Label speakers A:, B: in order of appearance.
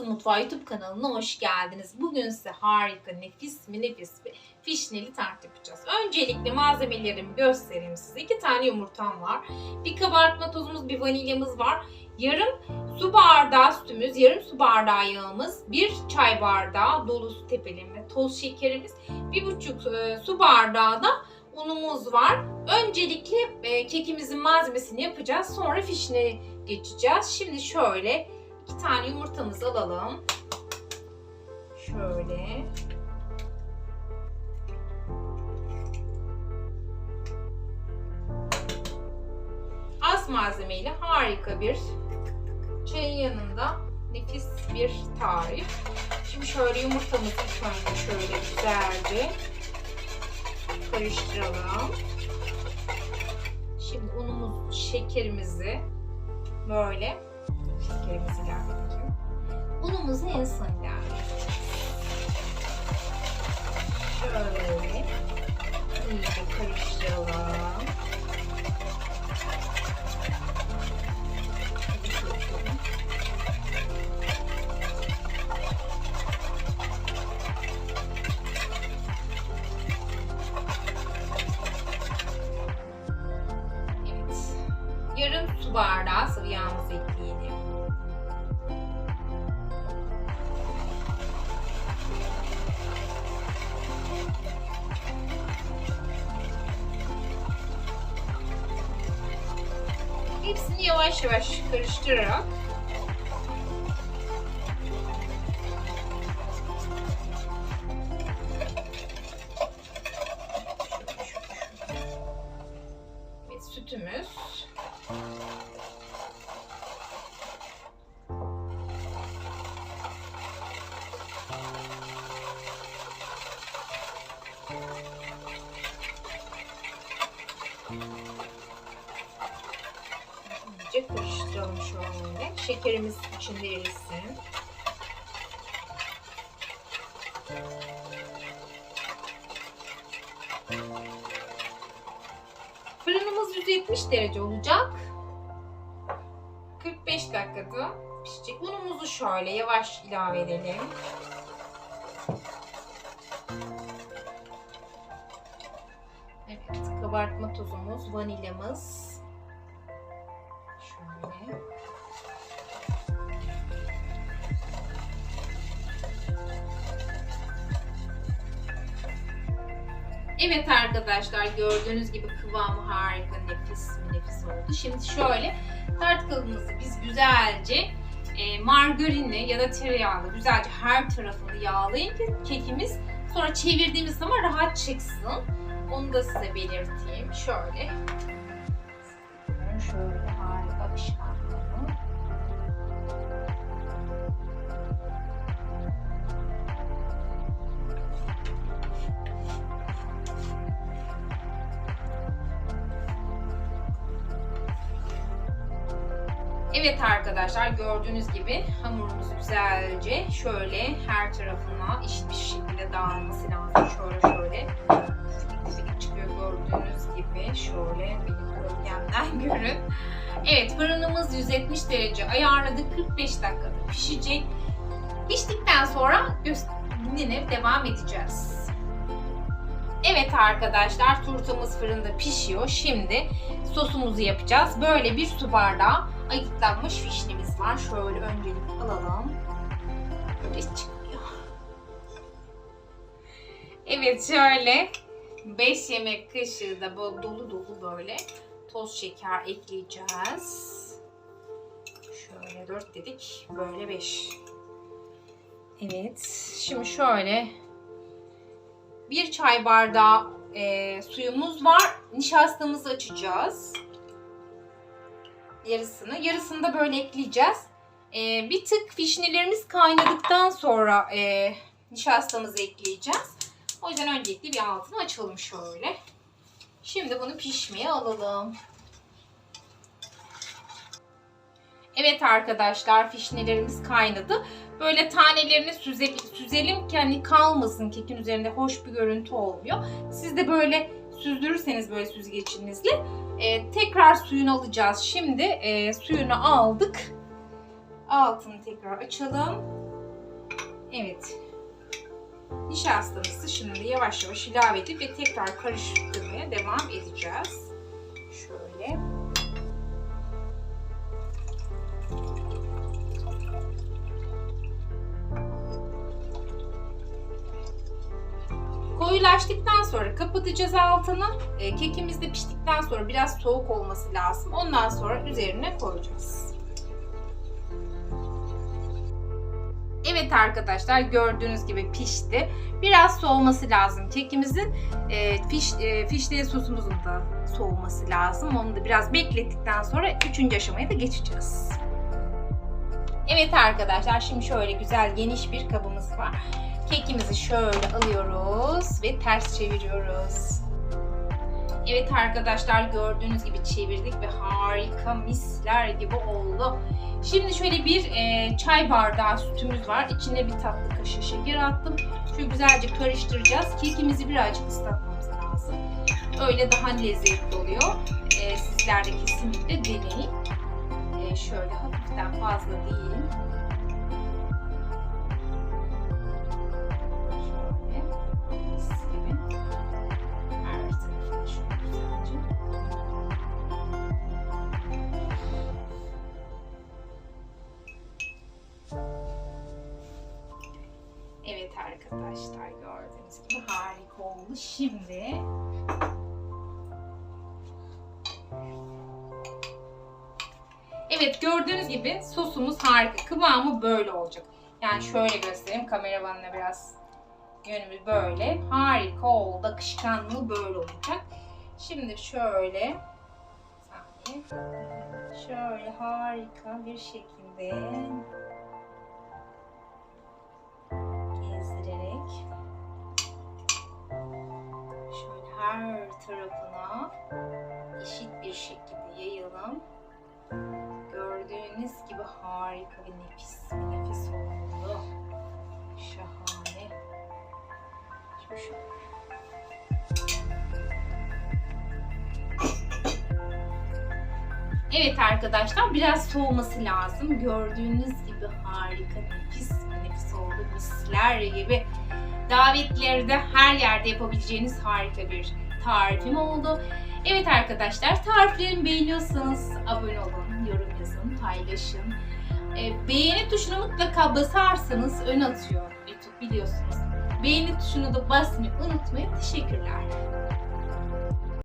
A: Nasıl Mutfağı YouTube kanalına hoş geldiniz. Bugün size harika, nefis mi nefis bir fişneli tart yapacağız. Öncelikle malzemelerimi göstereyim size. İki tane yumurtam var. Bir kabartma tozumuz, bir vanilyamız var. Yarım su bardağı sütümüz, yarım su bardağı yağımız, bir çay bardağı dolusu tepeleme toz şekerimiz, bir buçuk e, su bardağı da unumuz var. Öncelikle e, kekimizin malzemesini yapacağız. Sonra fişine geçeceğiz. Şimdi şöyle iki tane yumurtamızı alalım. Şöyle. Az malzemeyle harika bir çayın yanında nefis bir tarif. Şimdi şöyle yumurtamızı ilk şöyle güzelce karıştıralım. Şimdi unumuz, şekerimizi böyle şekerimizi ilave edelim. Unumuzu en son Hepsini yavaş yavaş karıştırarak sütümüz. Karıştıralım şöyle. Şekerimiz içinde erisin. Fırınımız 170 derece olacak. 45 dakikada pişecek. Unumuzu şöyle yavaş ilave edelim. Evet, kabartma tozumuz, vanilyamız. Evet arkadaşlar gördüğünüz gibi kıvamı harika, nefis nefis oldu. Şimdi şöyle tart kalıbımızı biz güzelce e, margarinle ya da tereyağla güzelce her tarafını yağlayın ki kekimiz sonra çevirdiğimiz zaman rahat çıksın. Onu da size belirteyim. Şöyle. Şöyle harika alışkanlığımı. Evet arkadaşlar gördüğünüz gibi hamurumuzu güzelce şöyle her tarafına eşit bir şekilde dağılması lazım. Şöyle şöyle silik çıkıyor gördüğünüz gibi. Şöyle benim bölgemden görün. Evet fırınımız 170 derece ayarladık. 45 dakikada pişecek. Piştikten sonra dinlenip devam edeceğiz. Evet arkadaşlar turtamız fırında pişiyor. Şimdi sosumuzu yapacağız. Böyle bir su bardağı ayıklanmış fişnimiz var. Şöyle öncelik alalım. Böyle çıkıyor. Evet şöyle 5 yemek kaşığı da bu dolu dolu böyle toz şeker ekleyeceğiz. Şöyle 4 dedik. Böyle 5. Evet. Şimdi şöyle bir çay bardağı e, suyumuz var. Nişastamızı açacağız. Yarısını. Yarısını da böyle ekleyeceğiz. E, bir tık fişnelerimiz kaynadıktan sonra e, nişastamızı ekleyeceğiz. O yüzden öncelikle bir altını açalım şöyle. Şimdi bunu pişmeye alalım. Evet arkadaşlar fişnelerimiz kaynadı. Böyle tanelerini süze, süzelim ki hani kalmasın kekin üzerinde hoş bir görüntü olmuyor. Siz de böyle süzdürürseniz böyle süzgeçinizle e, tekrar suyunu alacağız. Şimdi e, suyunu aldık. Altını tekrar açalım. Evet. Nişastamızı şimdi yavaş yavaş ilave edip ve tekrar karıştırmaya devam edeceğiz. Koyulaştıktan sonra kapatacağız altını. E, kekimiz de piştikten sonra biraz soğuk olması lazım. Ondan sonra üzerine koyacağız. Evet arkadaşlar gördüğünüz gibi pişti. Biraz soğuması lazım kekimizin. E, fiş, e, fişli sosumuzun da soğuması lazım. Onu da biraz beklettikten sonra üçüncü aşamaya da geçeceğiz. Evet arkadaşlar şimdi şöyle güzel geniş bir kabımız var. Kekimizi şöyle alıyoruz ve ters çeviriyoruz. Evet arkadaşlar gördüğünüz gibi çevirdik ve harika misler gibi oldu. Şimdi şöyle bir e, çay bardağı sütümüz var. İçine bir tatlı kaşığı şeker attım. Şöyle güzelce karıştıracağız. Kekimizi birazcık ıslatmamız lazım. Öyle daha lezzetli oluyor. E, sizler de kesinlikle deneyin. E, şöyle hafiften fazla değil. Arkadaşlar gördüğünüz gibi harika oldu. Şimdi Evet gördüğünüz gibi sosumuz harika. Kıvamı böyle olacak. Yani şöyle göstereyim kameramanla biraz yönümü böyle. Harika oldu. Akışkanlığı böyle olacak. Şimdi şöyle. Şöyle harika bir şekilde şöyle her tarafına eşit bir şekilde yayalım. Gördüğünüz gibi harika ve nefis bir nefis oldu. Şahane. Şimdi şu Evet arkadaşlar biraz soğuması lazım. Gördüğünüz gibi harika nefis nefis oldu. Misler gibi. Davetlerde her yerde yapabileceğiniz harika bir tarifim oldu. Evet arkadaşlar tariflerimi beğeniyorsanız abone olun, yorum yazın, paylaşın. Ee, beğeni tuşuna mutlaka basarsanız ön atıyor YouTube biliyorsunuz. Beğeni tuşuna da basmayı unutmayın. Teşekkürler.